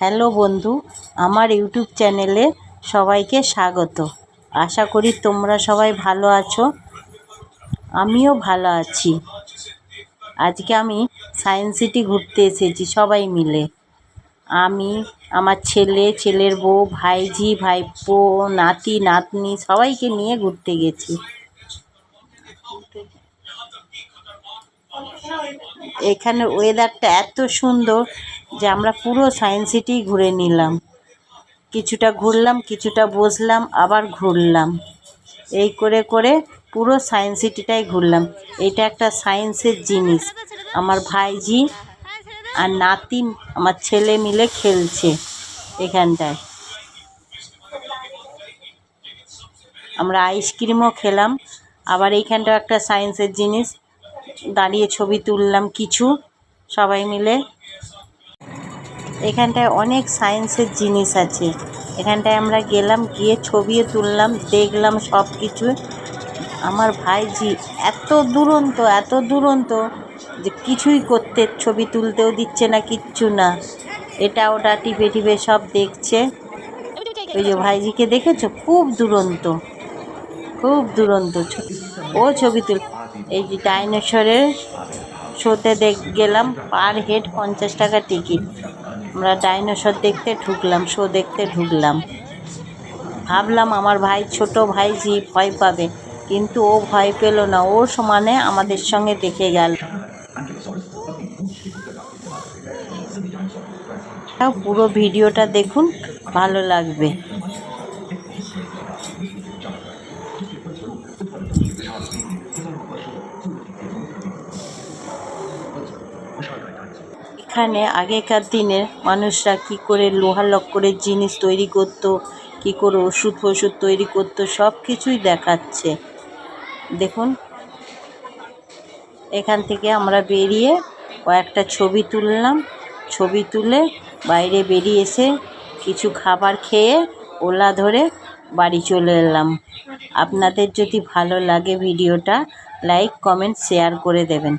Hello বন্ধু, আমার YouTube চ্যানেলে সবাইকে স্বাগত। আশা করি তোমরা সবাই ভালো আছো, আমিও ভালো আছি। আজকে আমি সায়েন্স সিটি ঘুরতে এসেছি সবাই মিলে। আমি, আমার ছেলে, ছেলের বউ, ভাইঝি, ভাইপো, নাতি, নাতনি সবাইকে নিয়ে ঘুরতে গেছি। এখানে ওয়েদারটা এত সুন্দর যে আমরা পুরো সায়েন্স সিটি ঘুরে নিলাম। কিছুটা ঘুরলাম, কিছুটা বসলাম, আবার ঘুরলাম। এই করে করে পুরো সায়েন্স সিটিটাই ঘুরলাম। এটা একটা সায়েন্সের জিনিস। আমার ভাইজি আর নাতি, আমার ছেলে মিলে খেলছে এখানটায়। আমরা আইসক্রিমও খেলাম। আবার এইখানটাও একটা সায়েন্সের জিনিস। দাঁড়িয়ে ছবি তুললাম কিছু, সবাই মিলে। এখানটায় অনেক সায়েন্সের জিনিস আছে। এখানটায় আমরা গেলাম, গিয়ে ছবিও তুললাম, দেখলাম সব কিছু আমার ভাইঝি এত দুরন্ত এত দুরন্ত যে কিছুই করতে, ছবি তুলতেও দিচ্ছে না, কিচ্ছু না। এটা ওটা টিপে টিপে সব দেখছে। ওই যে ভাইজিকে দেখেছ? খুব দুরন্ত খুব দুরন্ত ও ছবি তুল এই যে ডাইনোসরের শোতে দেখ, গেলাম, পার হেড পঞ্চাশ টাকা টিকিট। আমরা ডাইনোসর দেখতে ঢুকলাম, শো দেখতে ঢুকলাম। ভাবলাম আমার ভাই ছোট ভাইঝি ভয় পাবে, কিন্তু ও ভয় পেল না। ও সমানে আমাদের সঙ্গে দেখে গেল। পুরো ভিডিওটা দেখুন, ভালো লাগবে। এখানে আগেকার দিনে মানুষরা কি করে লোহা লক্করের জিনিস তৈরি করত, কি করে ওষুধ ফষুধ তৈরি করত, সব কিছুই দেখাচ্ছে। দেখুন, এখান থেকে আমরা বেরিয়ে কয়েকটা ছবি তুললাম। ছবি তুলে বাইরে বেরিয়ে এসে কিছু খাবার খেয়ে ওলা ধরে বাড়ি চলে এলাম। আপনাদের যদি ভালো লাগে ভিডিওটা লাইক কমেন্ট শেয়ার করে দেবেন।